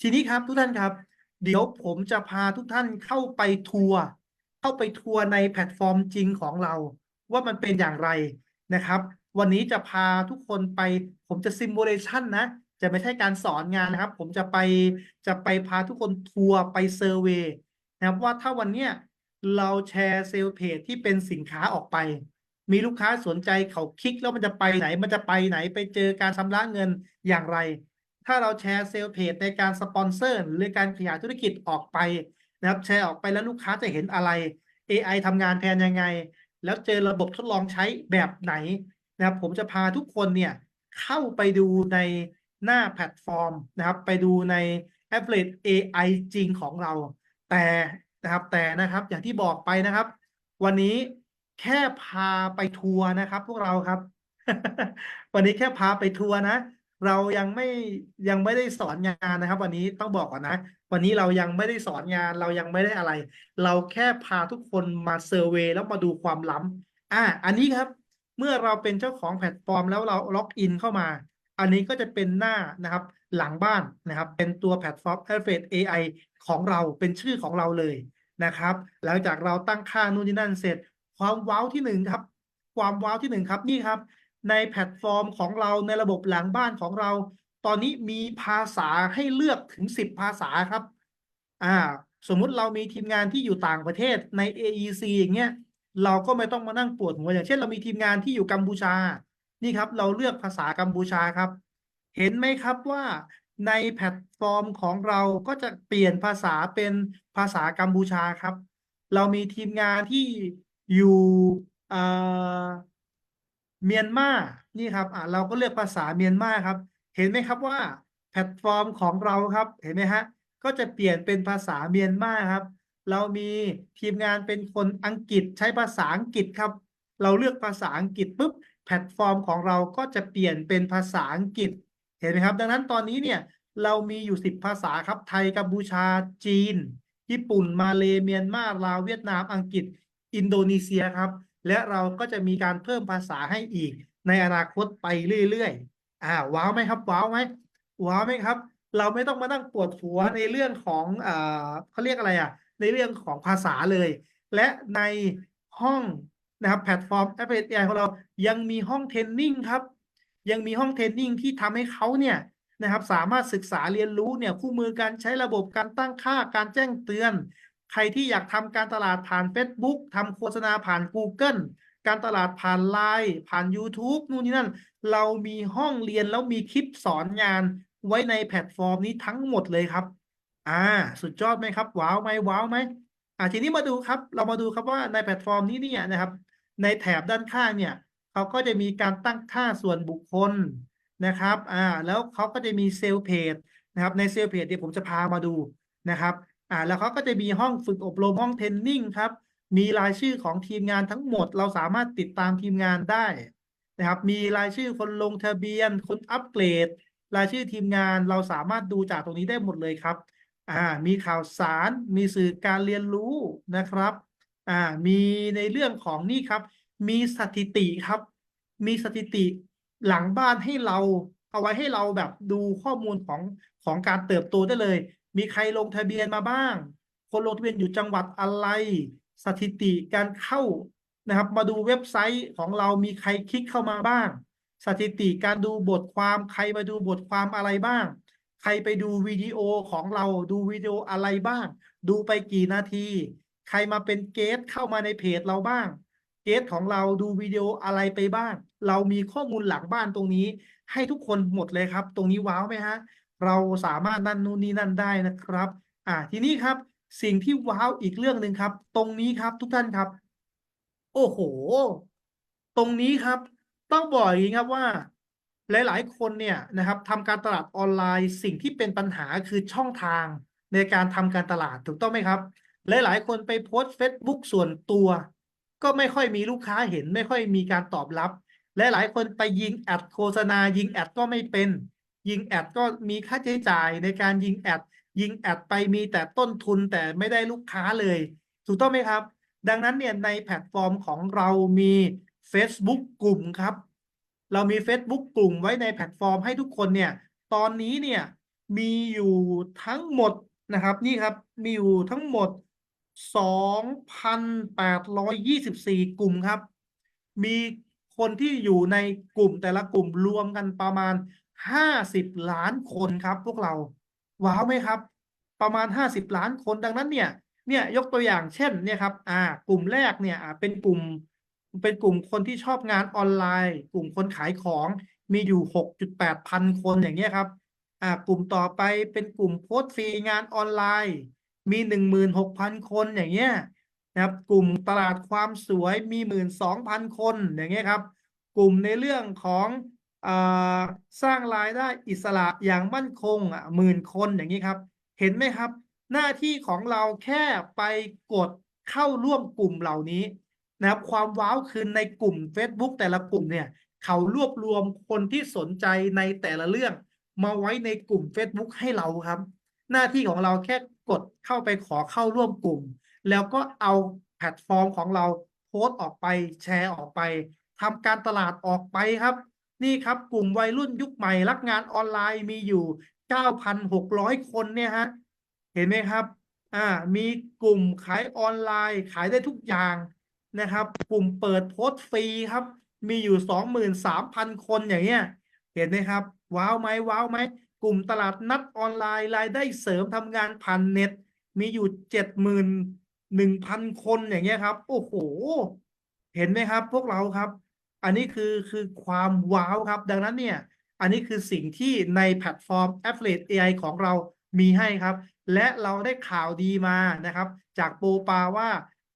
ทีนี้ครับทุกท่านครับ เดี๋ยวผมจะพาทุกท่านเข้าไปทัวร์เข้าไปทัวร์ในแพลตฟอร์มจริงของเรา ว่ามันเป็นอย่างไรนะครับ วันนี้จะพาทุกคนไป ผมจะซิมูเลชันนะ จะไม่ใช่การสอนงานนะครับ ผมจะไปจะไปพาทุกคนทัวร์ไปเซอร์เวย์นะครับว่าถ้าวันเนี้ยเราแชร์เซลล์เพจที่เป็นสินค้าออกไป มีลูกค้าสนใจเขาคลิกแล้วมันจะไปไหน มันจะไปไหนไปเจอการชำระเงินอย่างไร ถ้าเราแชร์เซลล์เพจในการสปอนเซอร์หรือการขยายธุรกิจออกไปนะครับแชร์ออกไปแล้วลูกค้าจะเห็นอะไร AI ทำงานแทนยังไง แล้วเจอระบบทดลองใช้แบบไหนนะครับผมจะพาทุกคนเนี่ยเข้าไปดูในหน้าแพลตฟอร์มนะครับ ไปดูใน Affiliate AI จริงของเรา แต่นะครับแต่นะครับอย่างที่บอกไปนะครับ วันนี้แค่พาไปทัวร์นะครับ พวกเราครับ วันนี้แค่พาไปทัวร์นะ เรายังไม่ยังไม่ได้สอนงานนะครับ วันนี้ต้องบอกก่อนนะ วันนี้เรายังไม่ได้สอนงานเรายังไม่ได้อะไร เราแค่พาทุกคนมาเซอร์เวย์แล้วมาดูความล้ำอ่าอันนี้ครับ เมื่อเราเป็นเจ้าของแพลตฟอร์ม แล้วเราล็อกอินเข้ามา อันนี้ก็จะเป็นหน้านะครับ หลังบ้านนะครับ เป็นตัวแพลตฟอร์ม Alphabet AI ของเราเป็นชื่อของเราเลยนะครับ หลังจากเราตั้งค่านู่นนี่นั่นเสร็จ ความว้าวที่หนึ่งครับ ความว้าวที่หนึ่งครับนี่ครับ ในแพลตฟอร์มของเราในระบบหลังบ้านของเรา ตอนนี้มีภาษาให้เลือกถึง 10 ภาษาครับ อ่า สมมุติเรามีทีมงานที่อยู่ต่างประเทศใน AEC อย่างเงี้ยเราก็ไม่ต้องมานั่งปวดหัวอย่างเช่น เรามีทีมงานที่อยู่กัมพูชา นี่ครับ เราเลือกภาษากัมพูชาครับ เห็นไหมครับว่าในแพลตฟอร์มของเราก็จะเปลี่ยนภาษาเป็นภาษากัมพูชาครับ เรามีทีมงานที่อยู่ เมียนมานี่ครับอ่าเราก็เลือกภาษาเมียนมาครับ เห็นไหมครับว่าแพลตฟอร์มของเราครับ เห็นไหมฮะ ก็จะเปลี่ยนเป็นภาษาเมียนมาครับ เรามีทีมงานเป็นคนอังกฤษใช้ภาษาอังกฤษครับ เราเลือกภาษาอังกฤษปุ๊บแพลตฟอร์มของเราก็จะเปลี่ยนเป็นภาษาอังกฤษ เห็นไหมครับ ดังนั้นตอนนี้เนี่ยเรามีอยู่สิบภาษาครับ ไทย กัมพูชา จีน ญี่ปุ่น มาเลเมียนมาลาว เวียดนาม อังกฤษ อินโดนีเซียครับ และเราก็จะมีการเพิ่มภาษาให้อีก ในอนาคตไปเรื่อยๆอ่าว้าวไหมครับว้าวไหมว้าวไหมครับ เราไม่ต้องมานั่งปวดหัวในเรื่องของเอ่อเขาเรียกอะไรอะ ในเรื่องของภาษาเลย และในห้องนะครับแพลตฟอร์มแอปพลิเคชันของเรายังมีห้องเทรนนิ่งครับยังมีห้องเทรนนิ่งที่ทำให้เขาเนี่ยนะครับสามารถศึกษาเรียนรู้เนี่ยคู่มือการใช้ระบบการตั้งค่าการแจ้งเตือน ใครที่อยากทำการตลาดผ่าน Facebook ทำโฆษณาผ่าน Google การตลาดผ่านไลน์ผ่าน YouTube นู่นนี่นั่น เรามีห้องเรียนแล้วมีคลิปสอนงานไว้ในแพลตฟอร์มนี้ทั้งหมดเลยครับ อ่า สุดยอดไหมครับ ว้าวไหมว้าวไหมอ่าทีนี้มาดูครับ เรามาดูครับว่าในแพลตฟอร์มนี้เนี่ยนะครับ ในแถบด้านข้างเนี่ยเขาก็จะมีการตั้งค่าส่วนบุคคลนะครับ อ่า แล้วเขาก็จะมีเซลล์เพจนะครับ ในเซลล์เพจเดี๋ยวผมจะพามาดูนะครับ อ่าแล้วเขาก็จะมีห้องฝึกอบรมห้องเทรนนิ่งครับ มีรายชื่อของทีมงานทั้งหมด เราสามารถติดตามทีมงานได้นะครับ มีรายชื่อคนลงทะเบียน คนอัปเกรด รายชื่อทีมงานเราสามารถดูจากตรงนี้ได้หมดเลยครับอ่ามีข่าวสาร มีสื่อการเรียนรู้นะครับอ่ามีในเรื่องของนี่ครับ มีสถิติครับ มีสถิติหลังบ้านให้เรา เอาไว้ให้เราแบบดูข้อมูลของของการเติบโตได้เลย มีใครลงทะเบียนมาบ้าง คนลงทะเบียนอยู่จังหวัดอะไร สถิติการเข้านะครับ มาดูเว็บไซต์ของเรามีใครคลิกเข้ามาบ้าง สถิติการดูบทความใครมาดูบทความอะไรบ้าง ใครไปดูวิดีโอของเราดูวิดีโออะไรบ้าง ดูไปกี่นาที ใครมาเป็นเกสต์เข้ามาในเพจเราบ้าง เกสต์ของเราดูวิดีโออะไรไปบ้าง เรามีข้อมูลหลังบ้านตรงนี้ ให้ทุกคนหมดเลยครับ ตรงนี้ว้าวไหมฮะ เราสามารถนั่นนู่นนี่นั่นได้นะครับ อ่าทีนี้ครับสิ่งที่ว้าวอีกเรื่องหนึ่งครับ ตรงนี้ครับทุกท่านครับ โอ้โห ตรงนี้ครับ ต้องบอกอย่างนี้ครับว่า หลาย ๆ คนเนี่ยนะครับทำการตลาดออนไลน์ สิ่งที่เป็นปัญหาคือช่องทางในการทำการตลาดถูกต้องไหมครับ หลาย ๆ คนไปโพสต์ Facebook ส่วนตัว ก็ไม่ค่อยมีลูกค้าเห็น ไม่ค่อยมีการตอบรับและหลายคนไปยิงแอดโฆษณายิงแอดก็ไม่เป็น ยิงแอดก็มีค่าใช้จ่ายในการยิงแอด ยิงแอดไปมีแต่ต้นทุนแต่ไม่ได้ลูกค้าเลย ถูกต้องไหมครับ ดังนั้นเนี่ยในแพลตฟอร์มของเรามี Facebook กลุ่มครับ เรามี Facebook กลุ่มไว้ในแพลตฟอร์มให้ทุกคนเนี่ย ตอนนี้เนี่ยมีอยู่ทั้งหมดนะครับ นี่ครับมีอยู่ทั้งหมด 2,824 กลุ่มครับ มีคนที่อยู่ในกลุ่มแต่ละกลุ่มรวมกันประมาณ 50ล้านคนครับ พวกเรา ว้าวไหมครับ ประมาณ50ล้านคนดังนั้นเนี่ย เนี่ยยกตัวอย่างเช่นเนี่ยครับ อ่า กลุ่มแรกเนี่ยอ่าเป็นกลุ่ม เป็นกลุ่มคนที่ชอบงานออนไลน์ กลุ่มคนขายของมีอยู่6.8พันคนอย่างเงี้ยครับ อ่า กลุ่มต่อไปเป็นกลุ่มโพสต์ฟรีงานออนไลน์ มี16,000คนอย่างเงี้ยนะครับ กลุ่มตลาดความสวยมี12,000คนอย่างเงี้ยครับ กลุ่มในเรื่องของ สร้างรายได้อิสระอย่างมั่นคงอะหมื่นคนอย่างนี้ครับ เห็นไหมครับ หน้าที่ของเราแค่ไปกดเข้าร่วมกลุ่มเหล่านี้นะครับความว้าวคือในกลุ่ม Facebook แต่ละกลุ่มเนี่ย เขารวบรวมคนที่สนใจในแต่ละเรื่อง มาไว้ในกลุ่ม Facebook ให้เราครับ หน้าที่ของเราแค่กดเข้าไปขอเข้าร่วมกลุ่ม แล้วก็เอาแพลตฟอร์มของเราโพสต์ออกไปแชร์ออกไปทำการตลาดออกไปครับ นี่ครับกลุ่มวัยรุ่นยุคใหม่ รักงานออนไลน์มีอยู่ 9,600 คนเนี่ยฮะ เห็นไหมครับ อ่า มีกลุ่มขายออนไลน์ขายได้ทุกอย่างนะครับ กลุ่มเปิดโพสต์ฟรีครับ มีอยู่ 23,000 คนอย่างเงี้ย เห็นไหมครับ ว้าวไหมว้าวไหม กลุ่มตลาดนัดออนไลน์รายได้เสริมทำงานผ่านเน็ต มีอยู่ 71,000 คนอย่างเงี้ยครับ โอ้โห เห็นไหมครับ พวกเราครับ อันนี้คือคือความว้าวครับ ดังนั้นเนี่ย อันนี้คือสิ่งที่ในแพลตฟอร์ม Affiliate AI ของเรามีให้ครับ และเราได้ข่าวดีมานะครับ จากโปรปาว่า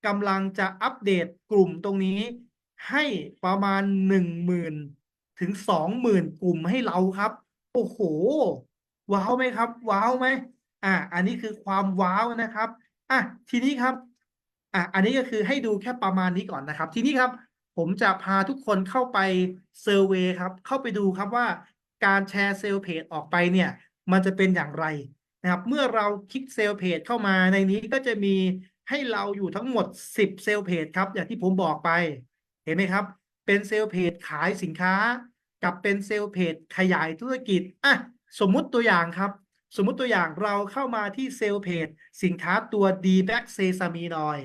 กำลังจะอัปเดตกลุ่มตรงนี้ ให้ประมาณ 10,000 ถึง 20,000 กลุ่มให้เราครับ โอ้โห ว้าวไหมครับ ว้าวไหมอ่า อันนี้คือความว้าวนะครับ อะ ทีนี้ครับ อะ อันนี้ก็คือให้ดูแค่ประมาณนี้ก่อนนะครับ ทีนี้ครับ ผมจะพาทุกคนเข้าไปเซอร์เวยครับ เข้าไปดูครับว่าการแชร์เซลล์เพจออกไปเนี่ย มันจะเป็นอย่างไรนะครับ เมื่อเราคลิกเซลล์เพจเข้ามาในนี้ก็จะมีให้เราอยู่ทั้งหมด 10 เซลล์เพจครับ อย่างที่ผมบอกไป เห็นไหมครับ เป็นเซลล์เพจขายสินค้า กับเป็นเซลล์เพจขยายธุรกิจอะสมมุติตัวอย่างครับ สมมุติตัวอย่างเราเข้ามาที่เซลล์เพจสินค้าตัว d b a c s e s a m i n o i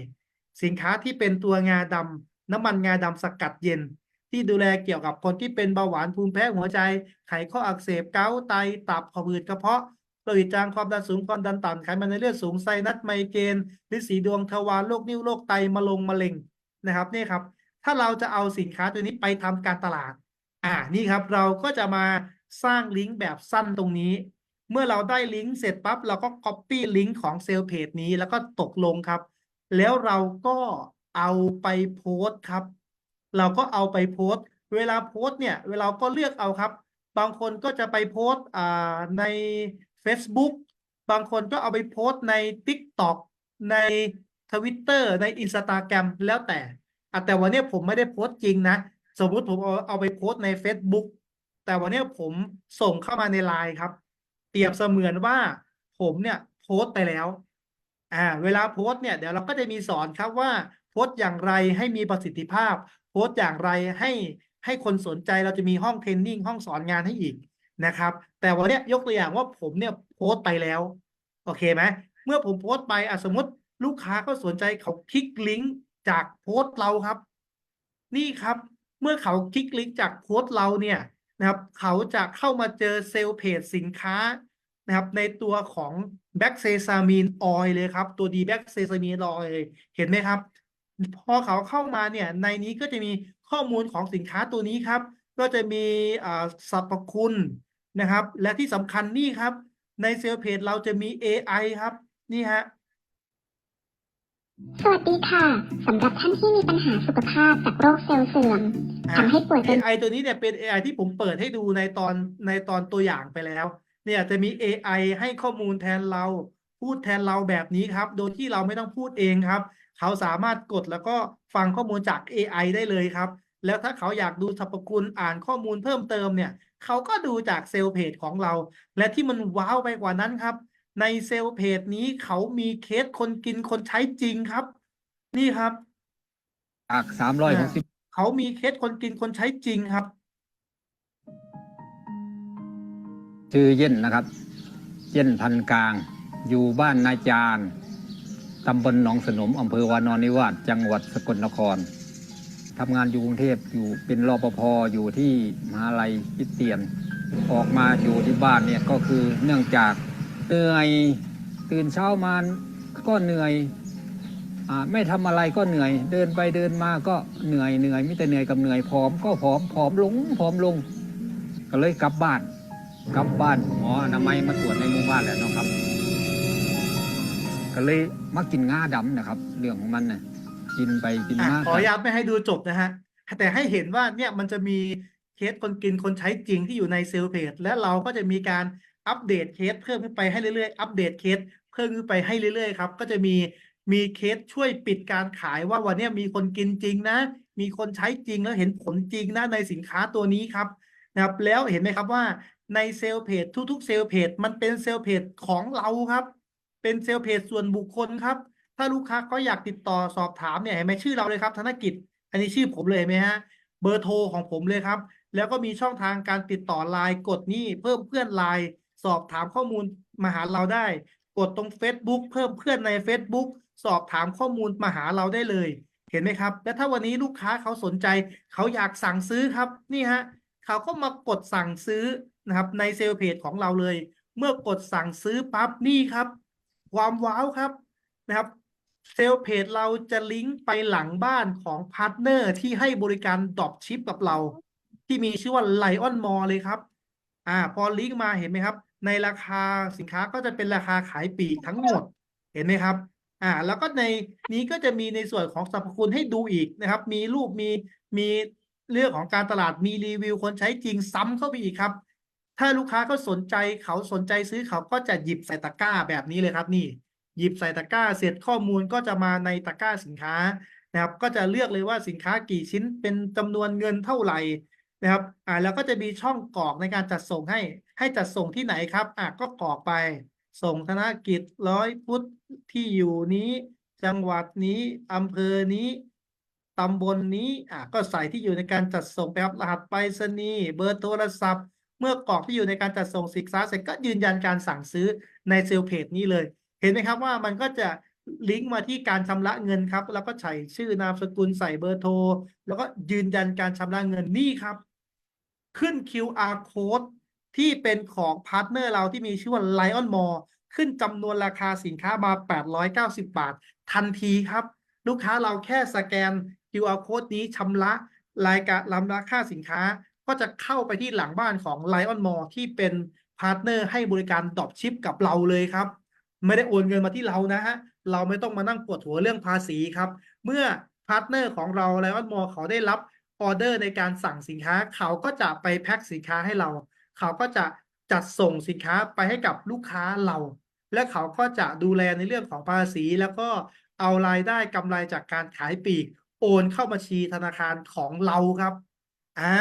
สินค้าที่เป็นตัวงาดำ น้ำมันงาดำสกัดเย็น ที่ดูแลเกี่ยวกับคนที่เป็นเบาหวานภูมิแพ้หัวใจ ไขข้ออักเสบเกาต์ไตตับขอบืดกระเพาะโลหิตจางความดันสูงความดันต่ำไขมันในเลือดสูงไซนัสไมเกรนฤทธิ์สีดวงทวารโรคนิ่วโรคไตมะลงมะเร็งนะครับนี่ครับ ถ้าเราจะเอาสินค้าตัวนี้ไปทำการตลาด อ่านี่ครับเราก็จะมาสร้างลิงก์แบบสั้นตรงนี้ เมื่อเราได้ลิงก์เสร็จปั๊บเราก็ Copy ลิงก์ของเซลล์เพจนี้แล้วก็ตกลงครับ แล้วเราก็ เอาไปโพสต์ครับ เราก็เอาไปโพสต์ เวลาโพสต์เนี่ยเวลาก็เลือกเอาครับ บางคนก็จะไปโพสต์อ่าใน Facebook บางคนก็เอาไปโพสต์ใน TikTok ใน Twitter ใน Instagram แล้วแต่ แต่วันนี้ผมไม่ได้โพสต์จริงนะ สมมุติผมเอาเอาไปโพสต์ใน Facebook แต่วันนี้ผมส่งเข้ามาในไลน์ครับ เปรียบเสมือนว่าผมเนี่ยโพสต์ไปแล้ว อ่า เวลาโพสต์เนี่ยเดี๋ยวเราก็จะมีสอนครับว่า สต์อย่างไรให้มีประสิทธิภาพ โพสต์อย่างไรให้ให้คนสนใจเราจะมีห้องเทรนนิ่งห้องสอนงานให้อีกนะครับ แต่วันนี้ยกตัวอย่างว่าผมเนี่ยโพสต์ไปแล้ว โอเคไหมเมื่อผมโพสต์ไปอะสมมติลูกค้าก็สนใจเขาคลิกลิงก์จากโพสต์เราครับ นี่ครับ เมื่อเขาคลิกลิงก์จากโพสต์เราเนี่ยนะครับเขาจะเข้ามาเจอเซลล์เพจสินค้านะครับในตัวของแบ็กเซซามีนออยเลยครับ ตัวดีแบ็กเซซามีนออยเห็นไหมครับ พอเขาเข้ามาเนี่ยในนี้ก็จะมีข้อมูลของสินค้าตัวนี้ครับ ก็จะมีอ่าสรรพคุณนะครับ และที่สำคัญนี่ครับ ในเซลล์เพจเราจะมี AI ครับ นี่ฮะสวัสดีค่ะสำหรับท่านที่มีปัญหาสุขภาพจากโรคเซลล์เสื่อมอ่าทำให้ป่วยเป็น AI ตัวนี้เนี่ยเป็น AI ที่ผมเปิดให้ดูในตอนในตอนตัวอย่างไปแล้ว เนี่ยจะมี AI ให้ข้อมูลแทนเรา พูดแทนเราแบบนี้ครับ โดยที่เราไม่ต้องพูดเองครับ เขาสามารถกดแล้วก็ฟังข้อมูลจาก AI ได้เลยครับ แล้วถ้าเขาอยากดูสรรพคุณอ่านข้อมูลเพิ่มเติมเนี่ยเขาก็ดูจากเซลล์เพจของเรา และที่มันว้าวไปกว่านั้นครับ ในเซลล์เพจนี้เขามีเคสคนกินคนใช้จริงครับ นี่ครับจากสามร้อยหกสิบเขามีเคสคนกินคนใช้จริงครับ ชื่อเย็นนะครับเจนพันกลาง อยู่บ้านนาจาร ตำบลหนองสนมอำเภอวานอนนิวาสจังหวัดสกลนครทำงานอยู่กรุงเทพอยู่เป็นรปภอยู่ที่มหาลัยคริสเตียน ออกมาอยู่ที่บ้านเนี่ยก็คือเนื่องจากเหนื่อยตื่นเช้ามาก็เหนื่อยอไม่ทำอะไรก็เหนื่อย เดินไปเดินมาก็เหนื่อยเหนื่อยมิแต่เหนื่อยกับเหนื่อยผอมก็ผอมผอมลงผอมลง ก็เลยกลับบ้าน กลับบ้านหมออนามัยมาตรวจในหมู่บ้านแหละเนะครับ ก็เลยมากินง่าดำนะครับ เรื่องของมันนะกินไปกินอะมาขออนุญาตไม่ให้ดูจบนะฮะ แต่ให้เห็นว่าเนี่ยมันจะมีเคสคนกินคนใช้จริงที่อยู่ในเซลล์เพจและเราก็จะมีการอัปเดตเคสเพิ่มขึ้นไปให้เรื่อยๆ อัปเดตเคสเพิ่มขึ้นไปให้เรื่อยๆครับ ก็จะมีมีเคสช่วยปิดการขายว่าวันเนี้ยมีคนกินจริงนะ มีคนใช้จริงแล้วเห็นผลจริงนะในสินค้าตัวนี้ครับนะครับ แล้วเห็นไหมครับว่าในเซลล์เพจทุกๆเซลล์เพจมันเป็นเซลล์เพจของเราครับ เป็นเซลล์เพจส่วนบุคคลครับ ถ้าลูกค้าเขาอยากติดต่อสอบถามเนี่ยเห็นไหมชื่อเราเลยครับ ธนกิจ อันนี้ชื่อผมเลยเห็นไหมฮะ เบอร์โทรของผมเลยครับ แล้วก็มีช่องทางการติดต่อไลน์กดนี่เพิ่มเพื่อนไลน์สอบถามข้อมูลมาหาเราได้ กดตรง Facebook เพิ่มเพื่อนใน Facebook สอบถามข้อมูลมาหาเราได้เลย เห็นไหมครับ แล้วถ้าวันนี้ลูกค้าเขาสนใจ เขาอยากสั่งซื้อครับ นี่ฮะเขาก็มากดสั่งซื้อนะครับในเซลล์เพจของเราเลย เมื่อกดสั่งซื้อปั๊บนี่ครับ ความว้าวครับนะครับเซลล์เพจเราจะลิงก์ไปหลังบ้านของพาร์ทเนอร์ที่ให้บริการดรอปชิปกับเรา ที่มีชื่อว่า Lion Mall เลยครับอ่าพอลิงก์มาเห็นไหมครับ ในราคาสินค้าก็จะเป็นราคาขายปีกทั้งหมดเห็นไหมครับอ่าแล้วก็ในนี้ก็จะมีในส่วนของสรรพคุณให้ดูอีกนะครับ มีรูปมีมีเรื่องของการตลาดมีรีวิวคนใช้จริงซ้ำเข้าไปอีกครับ ถ้าลูกค้าเขาสนใจเขาสนใจซื้อเขาก็จะหยิบใส่ตะกร้าแบบนี้เลยครับนี่ หยิบใส่ตะกร้า เสร็จข้อมูลก็จะมาในตะกร้าสินค้านะครับ ก็จะเลือกเลยว่าสินค้ากี่ชิ้นเป็นจำนวนเงินเท่าไหร่นะครับ อ่าแล้วก็จะมีช่องกรอกในการจัดส่งให้ ให้จัดส่งที่ไหนครับ อะก็กรอกไป ส่งธนกิจร้อยพุทธที่อยู่นี้ จังหวัดนี้อำเภอนี้ตำบลนี้ อะก็ใส่ที่อยู่ในการจัดส่งไปครับ รหัสไปรษณีย์ เบอร์โทรศัพท์ เมื่อกรอกที่อยู่ในการจัดส่งสินค้าเสร็จก็ยืนยันการสั่งซื้อในเซลล์เพจนี้เลย เห็นไหมครับว่ามันก็จะลิงก์มาที่การชำระเงินครับ แล้วก็ใส่ชื่อนามสกุลใส่เบอร์โทร แล้วก็ยืนยันการชำระเงินนี่ครับ ขึ้น QR code ที่เป็นของพาร์ทเนอร์เราที่มีชื่อว่า Lion Mall ขึ้นจำนวนราคาสินค้ามา 890 บาท ทันทีครับ ลูกค้าเราแค่สแกน QR code นี้ชำระรายการลำราคาสินค้า ก็จะเข้าไปที่หลังบ้านของ Lion Mall ที่เป็นพาร์ทเนอร์ให้บริการดรอปชิปกับเราเลยครับ ไม่ได้โอนเงินมาที่เรานะฮะ เราไม่ต้องมานั่งปวดหัวเรื่องภาษีครับ เมื่อพาร์ทเนอร์ของเราไลออนมอเขาได้รับออเดอร์ในการสั่งสินค้า เขาก็จะไปแพ็คสินค้าให้เรา เขาก็จะจัดส่งสินค้าไปให้กับลูกค้าเรา และเขาก็จะดูแลในเรื่องของภาษี แล้วก็เอารายได้กำไรจากการขายปีก โอนเข้าบัญชีธนาคารของเราครับ อ่า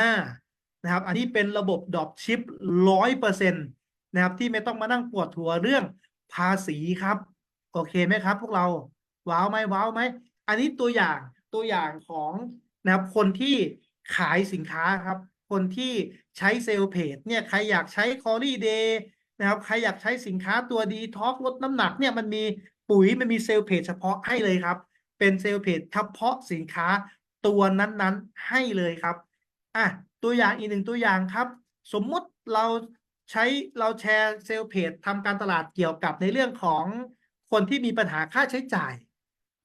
นะครับ อันนี้เป็นระบบดรอปชิปร้อยเปอร์เซ็นต์นะครับ ที่ไม่ต้องมานั่งปวดหัวเรื่องภาษีครับ โอเคไหมครับ พวกเรา ว้าวไหมว้าวไหม อันนี้ตัวอย่างตัวอย่างของนะครับคนที่ขายสินค้าครับ คนที่ใช้เซลล์เพจเนี่ยใครอยากใช้คอรี่เดย์นะครับใครอยากใช้สินค้าตัวดีท็อกลดน้ำหนักเนี่ยมันมีปุ๋ยมันมีเซลล์เพจเฉพาะให้เลยครับ เป็นเซลล์เพจเฉพาะสินค้าตัวนั้นๆให้เลยครับอะ ตัวอย่างอีกหนึ่งตัวอย่างครับ สมมุติเราใช้เราแชร์เซลล์เพจทำการตลาดเกี่ยวกับในเรื่องของคนที่มีปัญหาค่าใช้จ่าย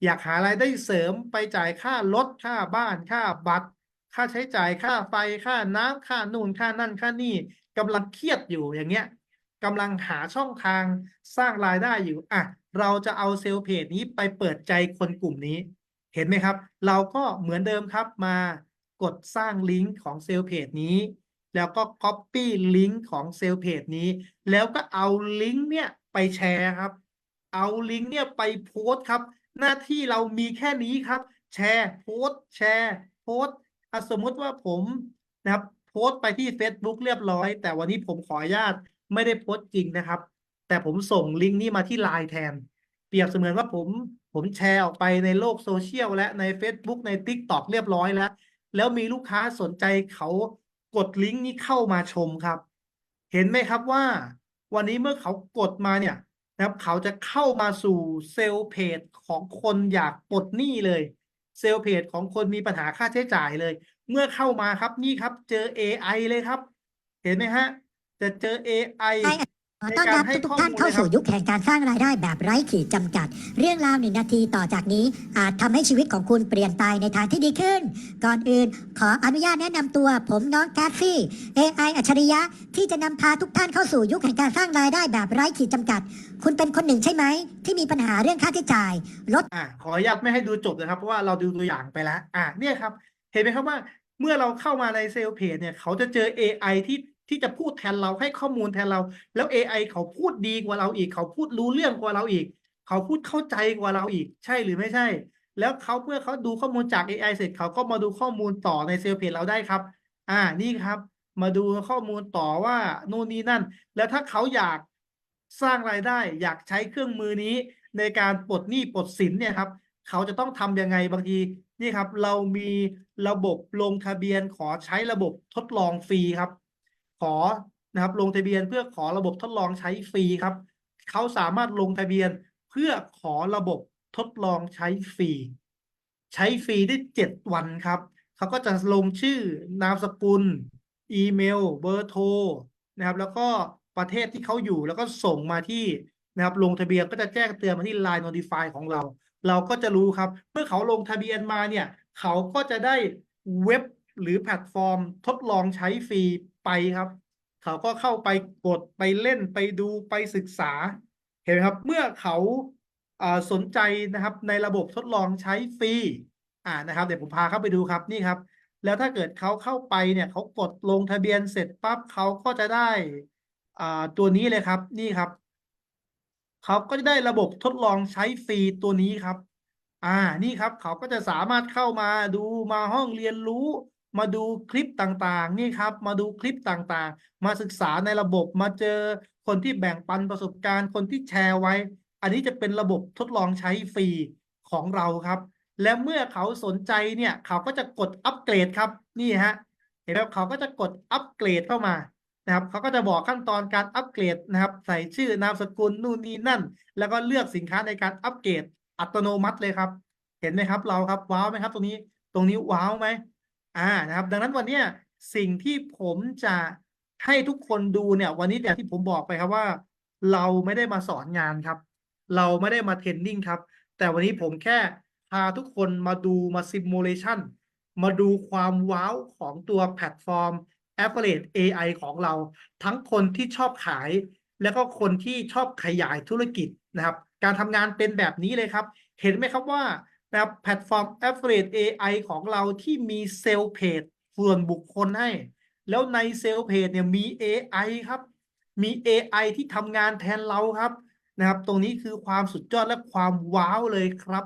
อยากหารายได้เสริมไปจ่ายค่ารถค่าบ้าน ค่าบัตร ค่าใช้จ่ายค่าไฟค่าน้ำค่านู่นค่านั่นค่านี่กำลังเครียดอยู่อย่างเงี้ยกำลังหาช่องทางสร้างรายได้อยู่อะเราจะเอาเซลล์เพจนี้ไปเปิดใจคนกลุ่มนี้ เห็นไหมครับ เราก็เหมือนเดิมครับมา กดสร้างลิงก์ของเซลล์เพจนี้ แล้วก็ Copy ลิงก์ของเซลล์เพจนี้ แล้วก็เอาลิงก์เนี่ยไปแชร์ครับ เอาลิงก์เนี่ยไปโพสต์ครับ หน้าที่เรามีแค่นี้ครับ แชร์โพสต์แชร์โพสต์สมมติว่าผมนะครับโพสต์ไปที่ Facebook เรียบร้อย แต่วันนี้ผมขออนุญาตไม่ได้โพสต์จริงนะครับ แต่ผมส่งลิงก์นี้มาที่ไลน์แทน เปรียบเสมือนว่าผมผมแชร์ออกไปในโลกโซเชียลและใน Facebook ใน TikTok เรียบร้อยแล้ว แล้วมีลูกค้าสนใจเขากดลิงก์นี้เข้ามาชมครับ เห็นไหมครับว่า วันนี้เมื่อเขากดมาเนี่ยนะครับเขาจะเข้ามาสู่เซลล์เพจของคนอยากปลดหนี้เลย เซลล์เพจของคนมีปัญหาค่าใช้จ่ายเลย เมื่อเข้ามาครับนี่ครับ เจอ AI เลยครับ เห็นไหมฮะ จะเจอ AI ใช่ ขอต้อนรับทุกๆท่านเข้าสู่ยุคแห่งการสร้างรายได้แบบไร้ขีดจำกัด เรื่องราวหนึ่งนาทีต่อจากนี้ อาจทำให้ชีวิตของคุณเปลี่ยนไปในทางที่ดีขึ้น ก่อนอื่น ขออนุญาตแนะนำตัว ผมน้องแคสซี่ AI อัจฉริยะที่จะนำพาทุกท่านเข้าสู่ยุคแห่งการสร้างรายได้แบบไร้ขีดจำกัด คุณเป็นคนหนึ่งใช่ไหม ที่มีปัญหาเรื่องค่าใช้จ่ายลดอะขออนุญาตไม่ให้ดูจบนะครับ เพราะว่าเราดูตัวอย่างไปแล้ว อะเนี่ยครับ เห็นไหมครับว่า เมื่อเราเข้ามาในเซลล์เพจเนี่ยเขาจะเจอ AI ที่ ที่จะพูดแทนเราให้ข้อมูลแทนเรา แล้ว AI เขาพูดดีกว่าเราอีก เขาพูดรู้เรื่องกว่าเราอีก เขาพูดเข้าใจกว่าเราอีก ใช่หรือไม่ใช่ แล้วเขาเมื่อเขาดูข้อมูลจาก AI เสร็จเขาก็มาดูข้อมูลต่อในเซลล์เพจเราได้ครับ อ่านี่ครับ มาดูข้อมูลต่อว่าโน่นนี่นั่น แล้วถ้าเขาอยากสร้างรายได้ อยากใช้เครื่องมือนี้ในการปลดหนี้ปลดสินเนี่ยครับเขาจะต้องทำยังไงบางทีนี่ครับ เรามีระบบลงทะเบียนขอใช้ระบบทดลองฟรีครับ ขอนะครับ ลงทะเบียนเพื่อขอระบบทดลองใช้ฟรีครับ เขาสามารถลงทะเบียนเพื่อขอระบบทดลองใช้ฟรี ใช้ฟรีได้เจ็ดวันครับ เขาก็จะลงชื่อนามสกุล อีเมล เบอร์โทรนะครับ แล้วก็ประเทศที่เขาอยู่แล้วก็ส่งมาที่นะครับลงทะเบียนก็จะแจ้งเตือนมาที่ Line Notify ของเรา เราก็จะรู้ครับ เมื่อเขาลงทะเบียนมาเนี่ย เขาก็จะได้เว็บหรือแพลตฟอร์มทดลองใช้ฟรี ไปครับ เขาก็เข้าไปกดไปเล่นไปดูไปศึกษา เห็นไหมครับ เมื่อเขาสนใจนะครับในระบบทดลองใช้ฟรีอ่านะครับ เดี๋ยวผมพาเข้าไปดูครับนี่ครับ แล้วถ้าเกิดเขาเข้าไปเนี่ยเขากดลงทะเบียนเสร็จปั๊บเขาก็จะได้ตัวนี้เลยครับนี่ครับเขาก็จะได้ระบบทดลองใช้ฟรีตัวนี้ครับ อ่านี่ครับ เขาก็จะสามารถเข้ามาดูมาห้องเรียนรู้ มาดูคลิปต่างๆ นี่ครับ มาดูคลิปต่างๆ มาศึกษาในระบบมาเจอคนที่แบ่งปันประสบการณ์ คนที่แชร์ไว้ อันนี้จะเป็นระบบทดลองใช้ฟรีของเราครับ และเมื่อเขาสนใจเนี่ยเขาก็จะกดอัปเกรดครับนี่ฮะเห็นไหมครับเขาก็จะกดอัปเกรดเข้ามานะครับเขาก็จะบอกขั้นตอนการอัปเกรดนะครับ ใส่ชื่อนามสกุลนู่นนี่นั่น แล้วก็เลือกสินค้าในการอัปเกรดอัตโนมัติเลยครับ เห็นไหมครับเราครับว้าวไหมครับ ตรงนี้ตรงนี้ว้าวไหม อ่านะครับ ดังนั้นวันนี้สิ่งที่ผมจะให้ทุกคนดูเนี่ย วันนี้อย่างที่ผมบอกไปครับว่า เราไม่ได้มาสอนงานครับ เราไม่ได้มาเทรนนิ่งครับ แต่วันนี้ผมแค่พาทุกคนมาดูมาซิมูเลชันมาดูความว้าวของตัวแพลตฟอร์ม Affiliate AI ของเรา ทั้งคนที่ชอบขาย แล้วก็คนที่ชอบขยายธุรกิจนะครับ การทำงานเป็นแบบนี้เลยครับ เห็นไหมครับว่า นะครับแพลตฟอร์ม Affiliate AI ของเราที่มีเซลล์เพจส่วนบุคคลให้ แล้วในเซลล์เพจเนี่ยมี AI ครับ มี AI ที่ทำงานแทนเราครับนะครับ ตรงนี้คือความสุดยอดและความว้าวเลยครับ